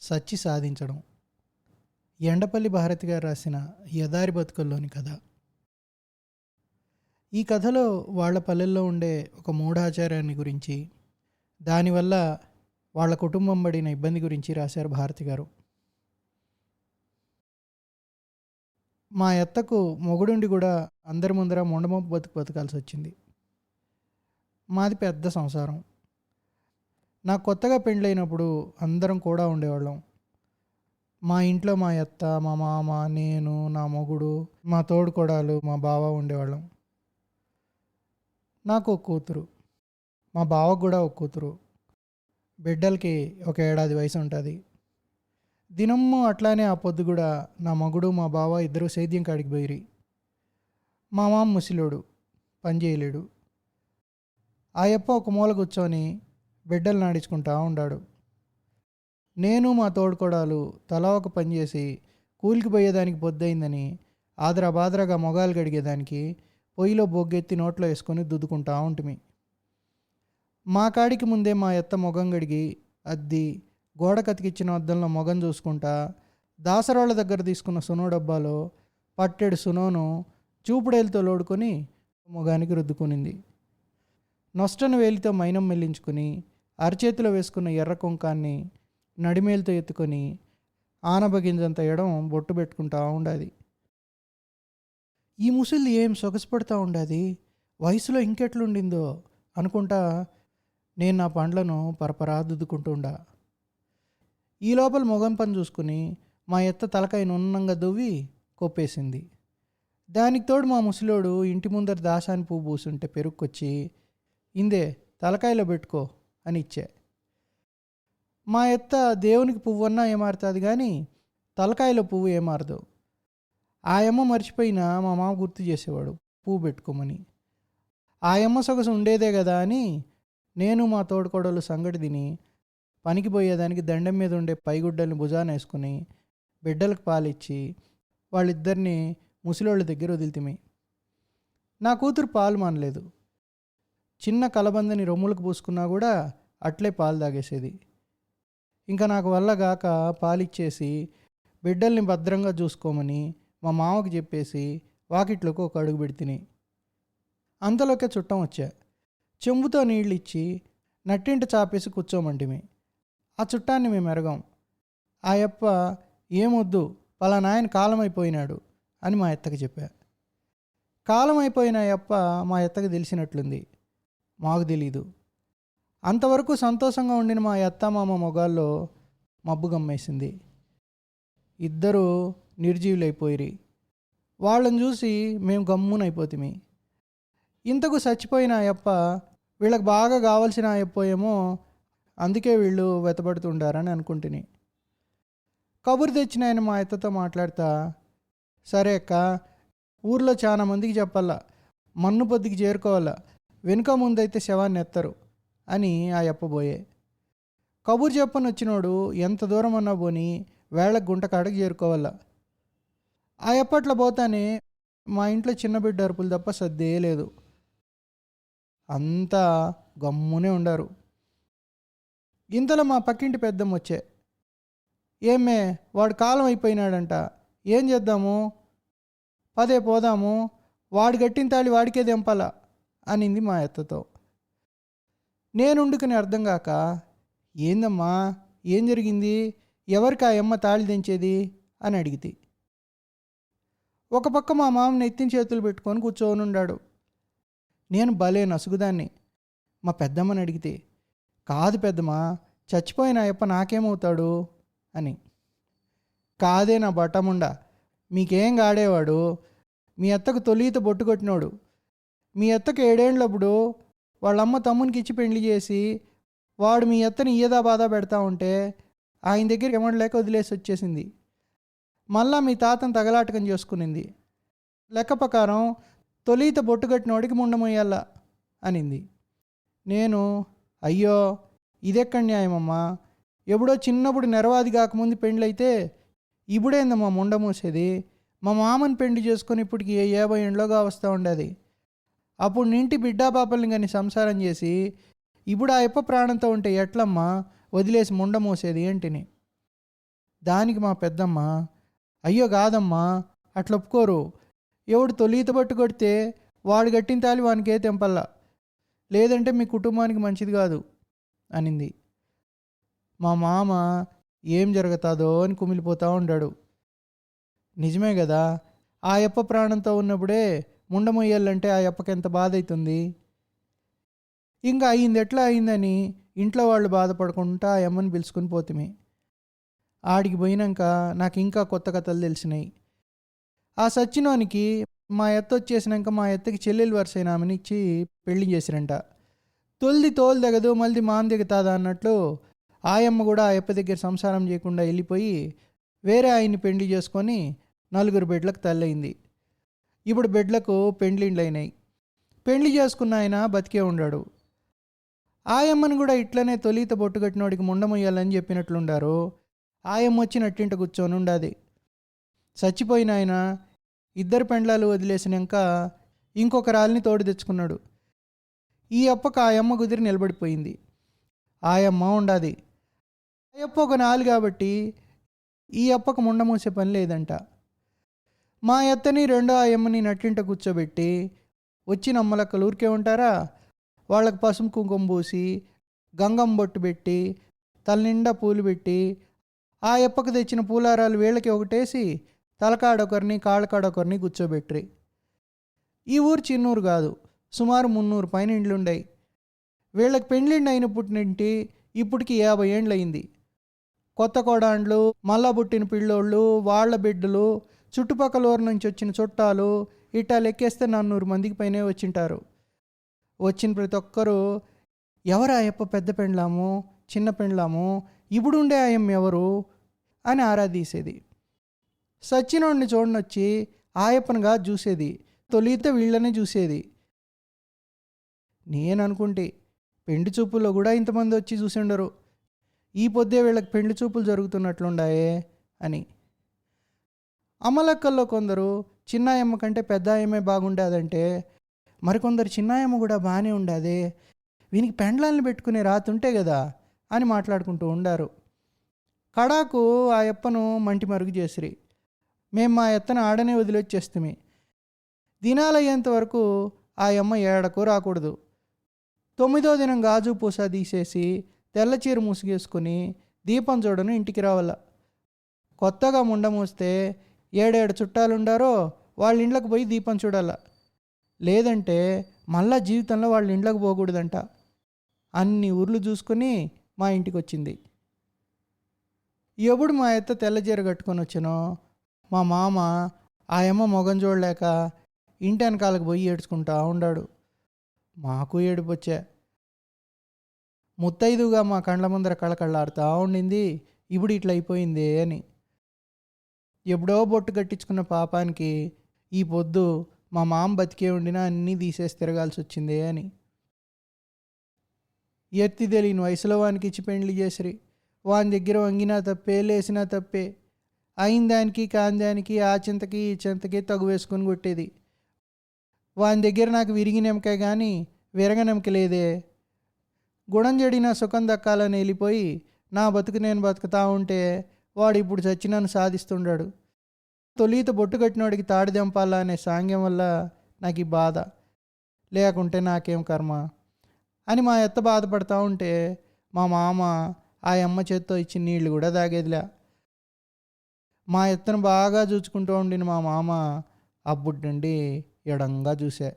సచ్చి సాధించడం. ఎండపల్లి భారతి గారు రాసిన యదారి బతుకుల్లోని కథ. ఈ కథలో వాళ్ళ పల్లెల్లో ఉండే ఒక మూఢాచార్యాన్ని గురించి దానివల్ల వాళ్ళ కుటుంబం పడిన ఇబ్బంది గురించి రాశారు భారతి గారు. మా ఎత్తకు మొగుడుండి కూడా అందరి ముందర మొండమొప్పు బతుకు బతకాల్సి వచ్చింది మాది పెద్ద సంసారం. నాకు కొత్తగా పెండ్లైనప్పుడు అందరం కూడా ఉండేవాళ్ళం. మా ఇంట్లో మా అత్త మా మామ నేను నా మొగుడు మా తోడుకోడాలు మా బావ ఉండేవాళ్ళం. నాకు ఒక కూతురు. మా బావకు కూడా ఒక కూతురు. బిడ్డలకి ఒక ఏడాది వయసు ఉంటుంది. దినము అట్లానే ఆ పొద్దు కూడా నా మగుడు మా బావ ఇద్దరు సేద్యం కాడికి పోయిరి. మా మామ ముసిలోడు పని చేయలేడు. ఆ యప్ప ఒక మూల కూర్చొని బిడ్డలు నాడించుకుంటా ఉండాడు. నేను మా తోడుకోడాలు తలా ఒక పని చేసి కూలికి పోయేదానికి పొద్దయిందని ఆదరా బాదరాగా మొగాలు గడిగేదానికి పొయ్యిలో బొగ్గెత్తి నోట్లో వేసుకొని దుద్దుకుంటా ఉంటుమి. మా కాడికి ముందే మా ఎత్త మొగం గడిగి అద్ది గోడ కతికిచ్చిన అద్దంలో మొగం చూసుకుంటా దాసరాళ్ళ దగ్గర తీసుకున్న సునో డబ్బాలో పట్టెడు సునోను చూపుడేలతో లోడుకొని మొగానికి రుద్దుకునింది. నొస్టను వేలితో మైనం మెల్లించుకుని అరచేతిలో వేసుకున్న ఎర్ర కుంకాన్ని నడిమేలుతో ఎత్తుకొని ఆనబగింజంత ఎడం బొట్టు పెట్టుకుంటా ఉండాది. ఈ ముసలి ఏం సొగసుపడతా ఉండాది? వయసులో ఇంకెట్లుండిందో అనుకుంటా నేను నా పండ్లను పరపరా దుద్దుకుంటుండా ఈ లోపల మొగం పని చూసుకుని మా ఎత్త తలకాయ నున్నంగా దువ్వి కొప్పేసింది. దానికి తోడు మా ముసలోడు ఇంటి ముందర దాసాని పువ్వు పూసుంటే పెరుక్కొచ్చి ఇందే తలకాయలో పెట్టుకో అని ఇచ్చా. మా ఎత్త దేవునికి పువ్వు అన్నా ఏమారుతుంది కానీ తలకాయలో పువ్వు ఏమారదు. ఆయమ్మ మర్చిపోయినా మా మామ గుర్తు చేసేవాడు పువ్వు పెట్టుకోమని. ఆ సొగసు ఉండేదే కదా అని నేను మా తోడుకోడలు సంగటి తిని పనికి పోయేదానికి దండం మీద ఉండే పైగుడ్డల్ని భుజాన వేసుకుని బిడ్డలకు పాలిచ్చి వాళ్ళిద్దరిని ముసలోళ్ళ దగ్గర వదిలితిమి. నా కూతురు పాలు మానలేదు. చిన్న కలబందని రొమ్ములకు పూసుకున్నా కూడా అట్లే పాలు తాగేసేది. ఇంకా నాకు వల్ల గాక పాలిచ్చేసి బిడ్డల్ని భద్రంగా చూసుకోమని మా మామకు చెప్పేసి వాకిట్లోకి ఒక అడుగు పెడితిని. అంతలోకే చుట్టం వచ్చా. చెంబుతో నీళ్ళు ఇచ్చి నట్టింట చాపేసి కూర్చోమంటిమి. ఆ చుట్టాన్ని మేము ఎరగాం. ఆ యప్ప ఏమొద్దు పలానాయన కాలం అయిపోయినాడు అని మా ఎత్తకి చెప్పా. కాలం అయిపోయిన యప్ప మా ఎత్తకి తెలిసినట్లుంది. మాకు తెలీదు. అంతవరకు సంతోషంగా ఉండిన మా అత్త మామ మొగాల్లో మబ్బు గమ్మేసింది. ఇద్దరూ నిర్జీవులైపోయిరి. వాళ్ళని చూసి మేము గమ్మునైపోతిమి. ఇంతకు చచ్చిపోయిన అయ్యప్ప వీళ్ళకి బాగా కావాల్సిన అయ్యప్పయేమో అందుకే వీళ్ళు వెతబడుతుండారని అనుకుంటుని. కబురు తెచ్చిన ఆయన మా అత్తతో మాట్లాడతా సరే అక్క ఊర్లో చాలా మందికి చెప్పాలా మన్ను పొద్దుకి చేరుకోవాలా వెనుక ముందైతే శవాన్ని ఎత్తరు అని ఆ ఎప్పబోయే కబురు చెప్పని వచ్చినోడు ఎంత దూరం అన్నా పోని వేళ గుంట కాడకు చేరుకోవాలా. ఆ ఎప్పట్లో పోతానే మా ఇంట్లో చిన్న బిడ్డ అరుపులు తప్ప సర్దే లేదు. అంతా గమ్మునే ఉండారు. ఇంతలో మా పక్కింటి పెద్దమ్మ వచ్చే. ఏమే వాడు కాలం అయిపోయినాడంట ఏం చేద్దాము? పదే పోదాము వాడు గట్టిన తాళి వాడికే దెంపాలా. అనింది మా అత్తతో. నేనుండుకుని అర్థం కాక ఏందమ్మా ఏం జరిగింది? ఎవరికి ఆ అమ్మ తాళి దించేది అని అడిగితే. ఒక పక్క మా మామని ఎత్తిన చేతులు పెట్టుకొని కూర్చొని ఉన్నాడు నేను భలే నసుగుదాన్ని మా పెద్దమ్మని అడిగితే. కాదు పెద్దమ్మ చచ్చిపోయిన అయ్యప్ప నాకేమవుతాడు? అని. కాదే నా బట్టముండా మీకేం గాడేవాడు? మీ అత్తకు తొలిత బొట్టు కొట్టినోడు. మీ అత్తకు ఏడేండ్లప్పుడు వాళ్ళమ్మ తమ్మునికి ఇచ్చి పెళ్ళి చేసి వాడు మీ అత్తని ఈయదా బాధ పెడతా ఉంటే ఆయన దగ్గరికి లేక వదిలేసి వచ్చేసింది. మళ్ళా మీ తాతను తగలాటకం చేసుకునింది. లెక్క ప్రకారం తొలిత బొట్టు కట్టినోడికి అనింది. నేను అయ్యో ఇదెక్కడ న్యాయమమ్మా? ఎప్పుడో చిన్నప్పుడు నెరవాది కాకముందు పెండ్లైతే ఇప్పుడేందమ్మా ముండమూసేది? మా మామని పెండి చేసుకొని ఇప్పటికి ఏ యాభై ఏండ్లోగా వస్తూ ఉండేది? అప్పుడు నింటి బిడ్డా పాపల్ని కానీ సంసారం చేసి ఇప్పుడు ఆ ఎప్ప ప్రాణంతో ఉంటే ఎట్లమ్మా? వదిలేసి ముండ మోసేది ఏంటిని? దానికి మా పెద్దమ్మ అయ్యో కాదమ్మా అట్లా ఒప్పుకోరు. ఎవడు తొలిత పట్టు కొడితే వాడు గట్టిన తాలి వానికే తెంపల్లా. లేదంటే మీ కుటుంబానికి మంచిది కాదు అనింది. మా మామ ఏం జరుగుతుందో అని కుమిలిపోతూ ఉండాడు. నిజమే కదా ఆ అప్ప ప్రాణంతో ఉన్నప్పుడే ముండమొయ్యాలంటే ఆ అప్పకి ఎంత బాధ అవుతుంది ఇంకా అయింది ఎట్లా అయిందని ఇంట్లో వాళ్ళు బాధపడకుండా ఆ అమ్మని పిలుచుకుని పోతిమి. ఆడికి పోయినాక నాకు ఇంకా కొత్త కథలు తెలిసినాయి. ఆ సచ్చినోనికి మా ఎత్త వచ్చేసినాక మా ఎత్తకి చెల్లెలు వరుసైన ఆమెని ఇచ్చి పెళ్ళి చేసిరంట. తొలిది తోలు దిగదు మళ్ళీ మాన్ దిగుతాదా అన్నట్లు ఆయమ్మ కూడా ఆ అప్ప దగ్గర సంసారం చేయకుండా వెళ్ళిపోయి వేరే ఆయన్ని పెళ్ళి చేసుకొని నలుగురు బిడ్డలకు తల్లయింది. ఇప్పుడు బిడ్డలకు పెండ్లిండ్లైనాయి పెండ్లి చేసుకున్న ఆయన బతికే ఉన్నాడు ఆయమ్మను కూడా ఇట్లనే తొలిత బొట్టు కట్టినోడికి ముండమొయ్యాలని చెప్పినట్లుండారు ఆయమ్మ వచ్చి నట్టింట కూర్చొని ఉండాది. చచ్చిపోయిన ఆయన ఇద్దరు పెండ్లాలు వదిలేసినాక ఇంకొక రాలిని తోడు తెచ్చుకున్నాడు. ఈ అప్పకు ఆయమ్మ కుదిరి నిలబడిపోయింది. ఆయమ్మ ఉండాది. ఆయప్ప ఒక నాలు కాబట్టి ఈ అప్పకు ముండమూసే పని లేదంట. మా ఎత్తని రెండో ఆయమ్మని నట్టింట కూర్చోబెట్టి వచ్చిన అమ్మలక్కలు ఊరికే ఉంటారా? వాళ్ళకి పసుపు కుంకుమ పూసి గంగం బొట్టు పెట్టి తలనిండా పూలు పెట్టి ఆ ఎప్పకు తెచ్చిన పూలారాలు వీళ్ళకి ఒకటేసి తలకాడొకరిని కాళ్ళకాడొకరిని కూర్చోబెట్టి ఈ ఊరు చిన్నూరు కాదు సుమారు మున్నూరు పైన ఇండ్లుండాయి. వీళ్ళకి పెండ్లిండి అయినప్పటి నుండి ఇప్పటికి యాభై ఏండ్లయింది. కొత్త కోడాండ్లు మళ్ళా పుట్టిన పిల్లోళ్ళు వాళ్ళ బిడ్డలు చుట్టుపక్కల ఊరు నుంచి వచ్చిన చుట్టాలు ఇట్టా లెక్కేస్తే నన్నూరు మందికి పైనే వచ్చింటారు. వచ్చిన ప్రతి ఒక్కరూ ఎవరు ఆయప్ప పెద్ద పెండ్లాము? చిన్న పెండ్లాము? ఇప్పుడుండే ఆయమ్మ ఎవరు? అని ఆరాధీసేది సచ్చినోడిని చూడనొచ్చి ఆయప్పనుగా చూసేది తొలిత వీళ్ళనే చూసేది. నేను అనుకుంటే పెండి చూపుల్లో కూడా ఇంతమంది వచ్చి చూసిండరు ఈ పొద్దే వీళ్ళకి పెండ్లి చూపులు జరుగుతున్నట్లుండాయే అని. అమలక్కల్లో కొందరు చిన్నాయమ్మ కంటే పెద్ద ఆయమ్మే బాగుండేదంటే మరికొందరు చిన్నాయమ్మ కూడా బాగానే ఉండేది వీనికి పెండ్లాన్ని పెట్టుకునే రాతుంటే కదా అని మాట్లాడుకుంటూ ఉండారు. కడాకు ఆ ఎప్పను మంటి మరుగు చేసిరి. మేము మా ఎత్తను ఆడనే వదిలొచ్చేస్తుమి. దినాలయ్యేంత వరకు ఆ అమ్మ ఏడకు రాకూడదు. తొమ్మిదో దినం గాజు పూస తీసేసి తెల్ల చీర ముసుగేసుకుని దీపం చూడను ఇంటికి రావాల. కొత్తగా ముండ మూస్తే ఏడేడు చుట్టాలుండారో వాళ్ళ ఇండ్లకు పోయి దీపం చూడాల. లేదంటే మళ్ళా జీవితంలో వాళ్ళ ఇండ్లకు పోకూడదంట. అన్ని ఊర్లు చూసుకొని మా ఇంటికి వచ్చింది ఎప్పుడు మా అత్త తెల్లచీర కట్టుకొని వచ్చానో మా మామ ఆయమ్మ మొగం చూడలేక ఇంటి వెనకాలకు పోయి ఏడ్చుకుంటా ఉండాడు. మాకు ఏడుపు వచ్చా ముత్తైదుగా మా కండ్ల ముందర కళకళ్ళాడుతూ ఉండింది. ఇప్పుడు ఇట్లా అయిపోయిందే అని. ఎప్పుడో బొట్టు కట్టించుకున్న పాపానికి ఈ పొద్దు మా మామ బతికే ఉండినా అన్నీ తీసేసి తిరగాల్సి వచ్చిందే అని. ఎత్తి తెలియని వయసులో వానికి ఇచ్చి పెండ్లి చేసిరి. వాని దగ్గర వంగినా తప్పే లేసినా తప్పే. అయిన దానికి కాని దానికి ఆ చింతకి ఈ చింతకి తగు వేసుకొని కొట్టేది. వాని దగ్గర నాకు విరిగి నెమకే కానీ విరగ నెమక లేదే. గుణం చెడిన సుఖం దక్కాలని వెళ్ళిపోయి నా బతుకు నేను బతుకుతా ఉంటే వాడు ఇప్పుడు చచ్చి నన్ను సాధిస్తుండాడు. తొలిత బొట్టు కట్టినోడికి తాడి దెంపాలా అనే సాంగ్యం వల్ల నాకు ఈ బాధ. లేకుంటే నాకేం కర్మ? అని మా ఎత్త బాధపడతా ఉంటే మా మామ ఆ అమ్మ చేత్తో ఇచ్చిన నీళ్ళు కూడా తాగేదిలే. మా ఎత్తను బాగా చూసుకుంటూ ఉండిన మా మామ అప్పుడు నుండి ఎడంగా చూసే.